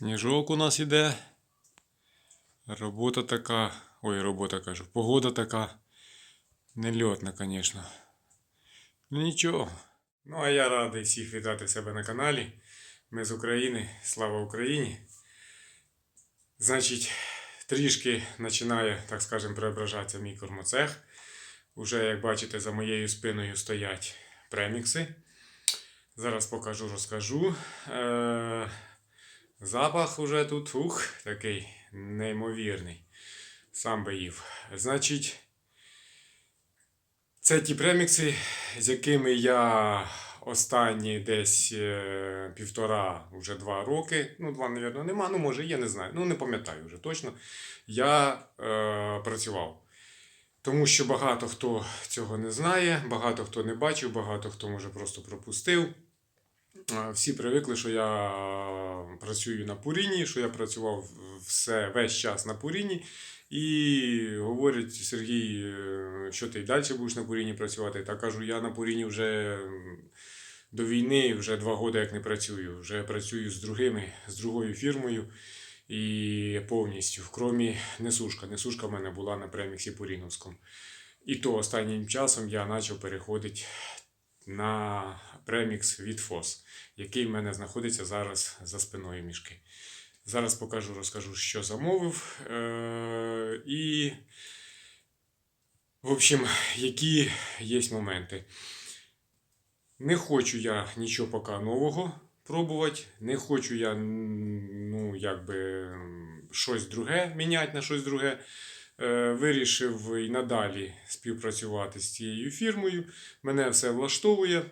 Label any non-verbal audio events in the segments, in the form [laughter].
Сніжок у нас іде. Робота така. Ой, робота кажу. Погода така. Нельотна, звісно. Ну нічого. Ну, а я радий всіх вітати себе на каналі. Ми з України. Слава Україні. Значить, трішки починає, так скажемо, преображатися мій кормоцех. Уже, як бачите, за моєю спиною стоять премікси. Зараз покажу, розкажу. Запах уже тут ух, такий неймовірний. Сам би їв. Значить, це ті премікси, з якими я останні десь е, півтора, вже два роки. Ну, два, мабуть, нема. Ну, може, я не знаю. Ну, не пам'ятаю вже точно. Я е, працював. Тому що багато хто цього не знає, багато хто не бачив, багато хто може просто пропустив. Е, Всі привикли, що я працюю на Пуріні, що я працював все, весь час на Пуріні. І говорять, Сергій, е, що ти й далі будеш на Пуріні працювати? Та кажу, я на Пуріні вже до війни вже два роки як не працюю. Вже працюю з другими, з другою фірмою і повністю, крім несушка. Несушка в мене була на преміксі Пуріновському. І то останнім часом я почав переходити на премікс від ФОС, який в мене знаходиться зараз за спиною мішки. Зараз покажу, розкажу, що замовив. Е- і, в общем, які є моменти. Не хочу я нічого поки нового пробувати. Не хочу я ну, якби, щось друге міняти на щось друге. Е, Вирішив і надалі співпрацювати з цією фірмою. Мене все влаштовує.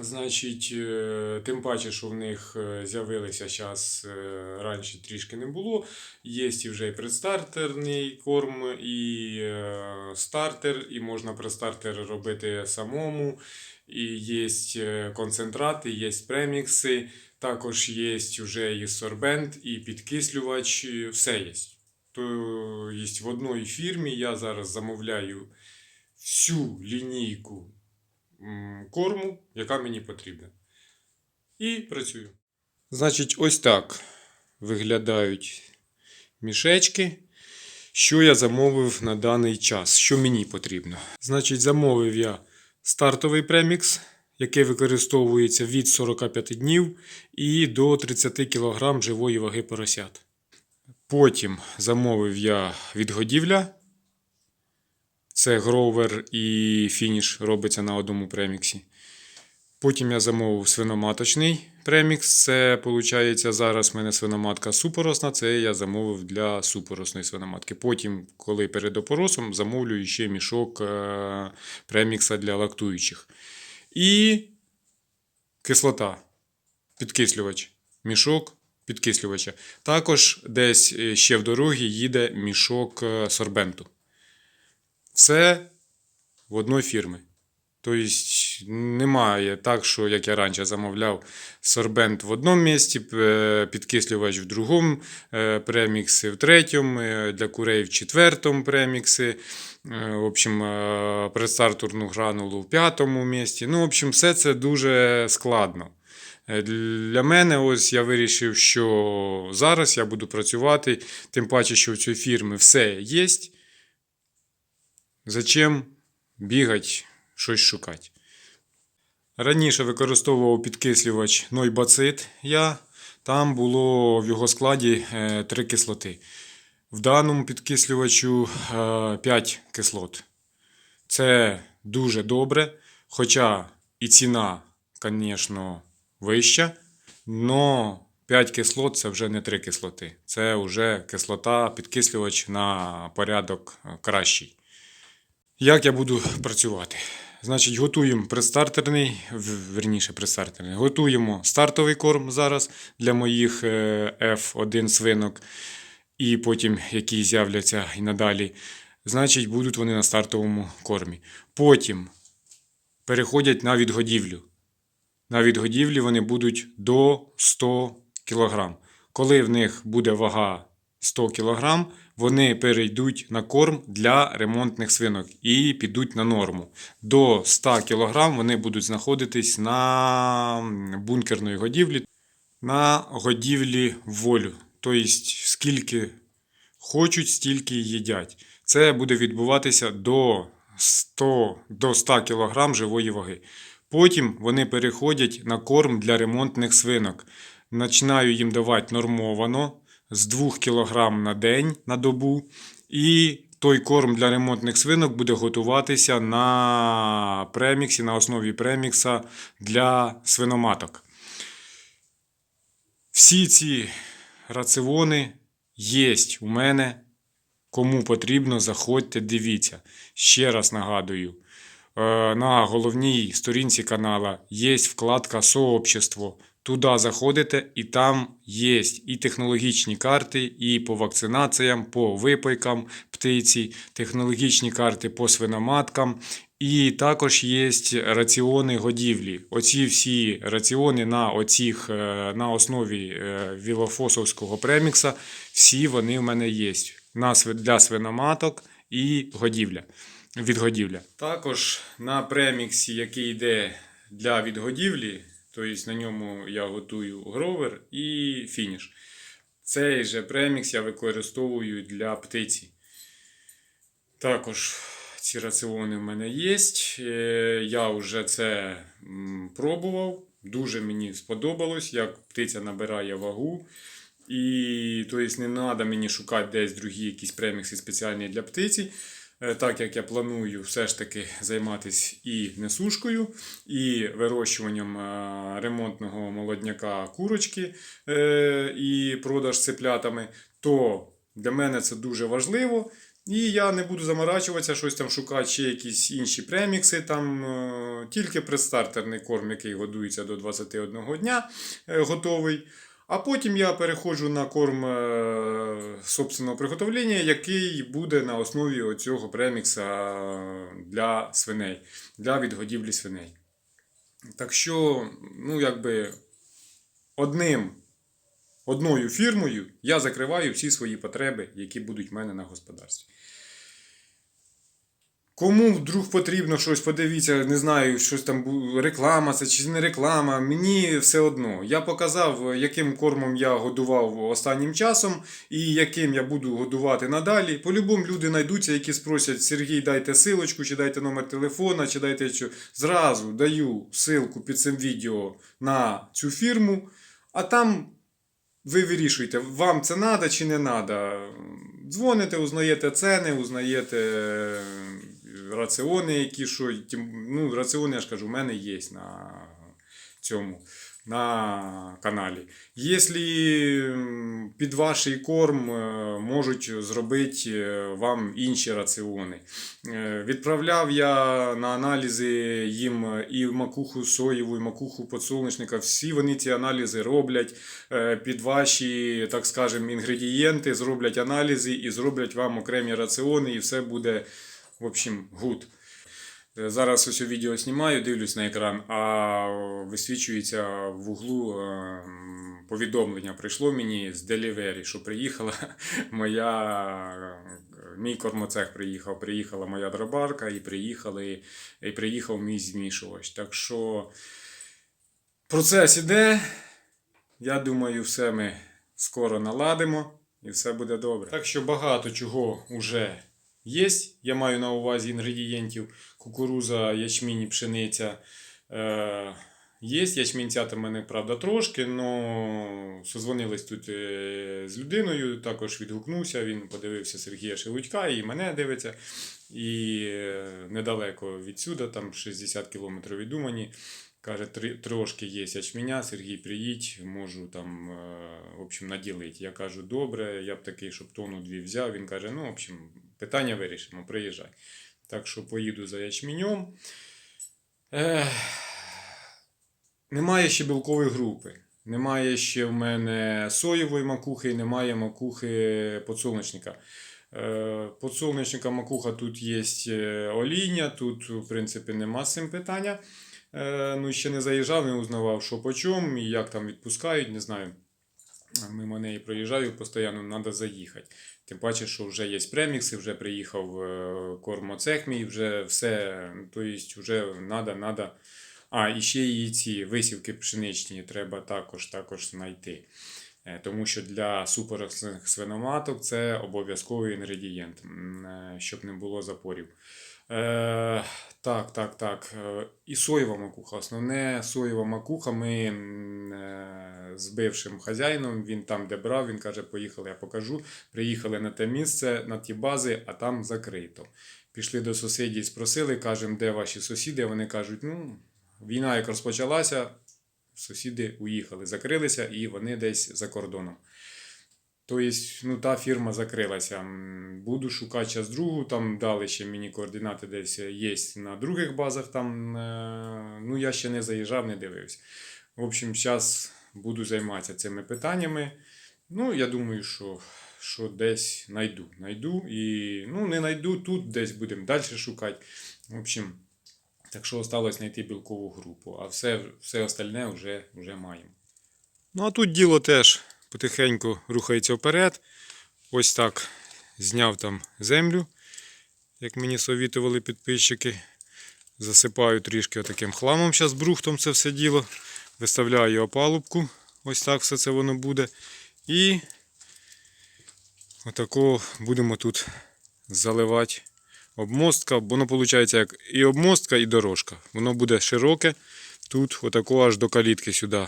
Значить, е, тим паче, що в них е, з'явилися зараз раніше трішки не було. Є вже і предстартерний корм, і стартер, і можна предстартер робити самому. І є концентрати, є премікси, також є вже і сорбент, і підкислювач, все є. То є в одній фірмі я зараз замовляю всю лінійку корму, яка мені потрібна. І працюю. Значить, ось так виглядають мішечки. Що я замовив на даний час? Що мені потрібно? Значить, замовив я стартовий премікс, який використовується від 45 днів і до 30 кг живої ваги поросят. Потім замовив я відгодівля. Це гровер і фініш робиться на одному преміксі. Потім я замовив свиноматочний премікс. Це, виходить, зараз в мене свиноматка супоросна, це я замовив для супоросної свиноматки. Потім, коли перед опоросом, замовлю ще мішок е, премікса для лактуючих. І кислота, підкислювач. Мішок підкислювача. Також десь е, ще в дорогі їде мішок е, сорбенту. Все в одної фірми. Тобто немає так, що як я раніше замовляв сорбент в одному місці, е, підкислювач в другому, премікси в третьому, для курей в четвертому премікси. В общем, предстартерну гранулу в п'ятому місці. Ну, в общем, все це дуже складно. Е, Для мене ось я вирішив, що зараз я буду працювати, тим паче, що в цій фірмі все є. Зачем бігати, щось шукати? Раніше використовував підкислювач Нойбацит я. Там було в його складі е, три кислоти. В даному підкислювачу 5 кислот. Це дуже добре. Хоча і ціна, звісно, вища. Но 5 кислот це вже не 3 кислоти. Це вже кислота, підкислювач на порядок е, кращий. Як я буду працювати? Значить, готуємо предстартерний, верніше предстартерний. Готуємо стартовий корм зараз для моїх е, F1 свинок, і потім які з'являться і надалі. Значить, будуть вони на стартовому кормі. Потім переходять на відгодівлю. На відгодівлі вони будуть до 100 кг. Коли в них буде вага 100 кг, вони перейдуть на корм для ремонтних свинок і підуть на норму. До 100 кг вони будуть знаходитись на бункерної годівлі. на годівлі волю. Тобто, скільки хочуть, стільки їдять. Це буде відбуватися до 100, до 100 кг живої ваги. Потім вони переходять на корм для ремонтних свинок. Починаю їм давати нормовано з 2 кг на день на добу. І той корм для ремонтних свинок буде готуватися на преміксі, на основі премікса для свиноматок. Всі ці раціони є у мене. Кому потрібно, заходьте, дивіться. Ще раз нагадую, на головній сторінці канала є вкладка Сообщество. Туди заходите, і там є і технологічні карти, і по вакцинаціям, по випайкам птиці, технологічні карти по свиноматкам, і також є раціони годівлі. Оці всі раціони на, оцих, е, на основі е, вілофосовського премікса, всі вони в мене є. Для свиноматок і годівля. Відгодівля. Також на преміксі, який йде для відгодівлі, тобто на ньому я готую гровер і фініш. Цей же премікс я використовую для птиці. Також ці раціони в мене є. Е, Я вже це пробував. Дуже мені сподобалось, як птиця набирає вагу. І тобто, не треба мені шукати десь другі якісь премікси спеціальні для птиці. Е, Так як я планую все ж таки займатися і несушкою, і вирощуванням е, ремонтного молодняка курочки е, і продаж цеплятами, то для мене це дуже важливо. І я не буду заморачуватися, щось там шукати ще якісь інші премікси. Там тільки предстартерний корм, який годується до 21 дня, готовий. А потім я переходжу на корм е, собственного приготовлення, який буде на основі цього премікса для свиней, для відгодівлі свиней. Так що, ну, якби одним, одною фірмою я закриваю всі свої потреби, які будуть в мене на господарстві. Кому вдруг потрібно щось, подивіться, не знаю, щось там реклама це чи не реклама. Мені все одно. Я показав, яким кормом я годував останнім часом і яким я буду годувати надалі. По-любому люди знайдуться, які спросять Сергій, дайте силочку, чи дайте номер телефона, чи дайте що. Зразу даю ссылку під цим відео на цю фірму, а там ви вирішуєте, вам це треба чи не треба. Дзвоните, узнаєте ціни, узнаєте раціони, які що. Ну, раціони, я ж кажу, в мене є на цьому. На каналі. Якщо під ваш корм е, можуть зробити е, вам інші раціони. Е, Відправляв я на аналізи їм і макуху соєву, і макуху подсолнечника. Всі вони ці аналізи роблять під ваші, так скажемо, інгредієнти, зроблять аналізи і зроблять вам окремі раціони, і все буде, в общем, гуд. Е, Зараз ось у відео знімаю, дивлюсь на екран, а висвічується в углу е, повідомлення. Прийшло мені з Delivery, що приїхала [laughs] моя. е, Мій кормоцех приїхав, приїхала моя дробарка і, приїхали, і приїхав мій змішувач. Так що процес іде. Я думаю, все ми скоро наладимо і все буде добре. Так що багато чого вже є. Я маю на увазі інгредієнтів кукуруза, ячмінь, і пшениця. Е, є ячмінця там в мене, правда, трошки, але созвонились тут е, з людиною, також відгукнувся. Він подивився Сергія Шелудька і мене дивиться. І е, недалеко відсюди, там 60 кілометрів від Умані. Каже, трошки є ячменя, Сергій, приїдь, можу там, е, в общем, наділити. Я кажу, добре, я б такий, щоб тонну дві взяв. Він каже, ну, в общем, питання вирішимо, приїжджай. Так що поїду за ячменем. Ех, немає ще білкової групи. Немає ще в мене соєвої макухи, немає макухи подсолнечника. Е, Подсолнечника макуха тут є е, олійня, тут, в принципі, нема з цим питання. Е, Ну, ще не заїжджав, не узнавав, що по чому і як там відпускають, не знаю. Мимо неї проїжджаю, постійно треба заїхати. Тим паче, що вже є премікси, вже приїхав е, кормоцех мій, вже все, тобто вже треба, треба А, і ще і ці висівки пшеничні треба також, також знайти. Е, Тому що для супорослих свиноматок це обов'язковий інгредієнт, е, щоб не було запорів. Е, так, так, так. Е, І соєва макуха. Основне соєва макуха. Ми е, з бившим хазяїном, він там, де брав, він каже, поїхали, я покажу. Приїхали на те місце, на ті бази, а там закрито. Пішли до сусідів, спросили, кажемо, де ваші сусіди. Вони кажуть, ну, війна як розпочалася, сусіди уїхали, закрилися і вони десь за кордоном. Тобто, ну, та фірма закрилася. Буду шукати час другу, там дали ще мені координати десь є на других базах. Там, е, ну, я ще не заїжджав, не дивився. В общем, зараз буду займатися цими питаннями. Ну, я думаю, що, що десь знайду. Найду і ну, не знайду тут, десь будемо далі шукати. В общем, так що осталось знайти білкову групу, а все, все остальне вже, вже маємо. Ну, а тут діло теж потихеньку рухається вперед. Ось так зняв там землю, як мені совітували підписчики. Засипаю трішки отаким хламом, зараз брухтом це все діло. Виставляю опалубку. Ось так все це воно буде. І отако будемо тут заливати обмостка. Воно виходить як і обмостка, і дорожка. Воно буде широке. Тут отако аж до калітки сюди.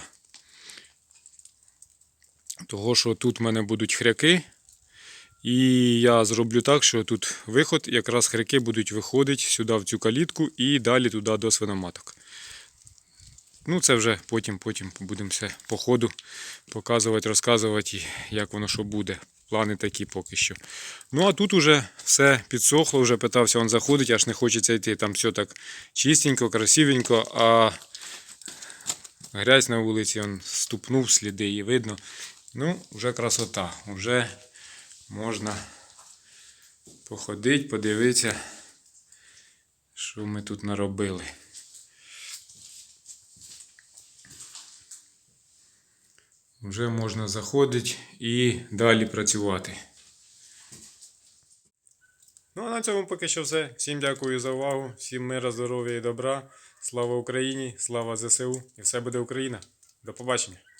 Того, що тут в мене будуть хряки. І я зроблю так, що тут виход, якраз хряки будуть виходити сюди в цю калітку і далі туди до свиноматок. Ну, це вже потім, потім будемо все по ходу показувати, розказувати, як воно що буде. Плани такі поки що. Ну, а тут уже все підсохло, вже питався він заходить, аж не хочеться йти. Там все так чистенько, красивенько, а грязь на вулиці, він ступнув, сліди її видно. Ну, вже красота. Вже можна походити, подивитися, що ми тут наробили. Вже можна заходити і далі працювати. Ну, а на цьому поки що все. Всім дякую за увагу, всім мира, здоров'я і добра. Слава Україні, слава ЗСУ і все буде Україна. До побачення.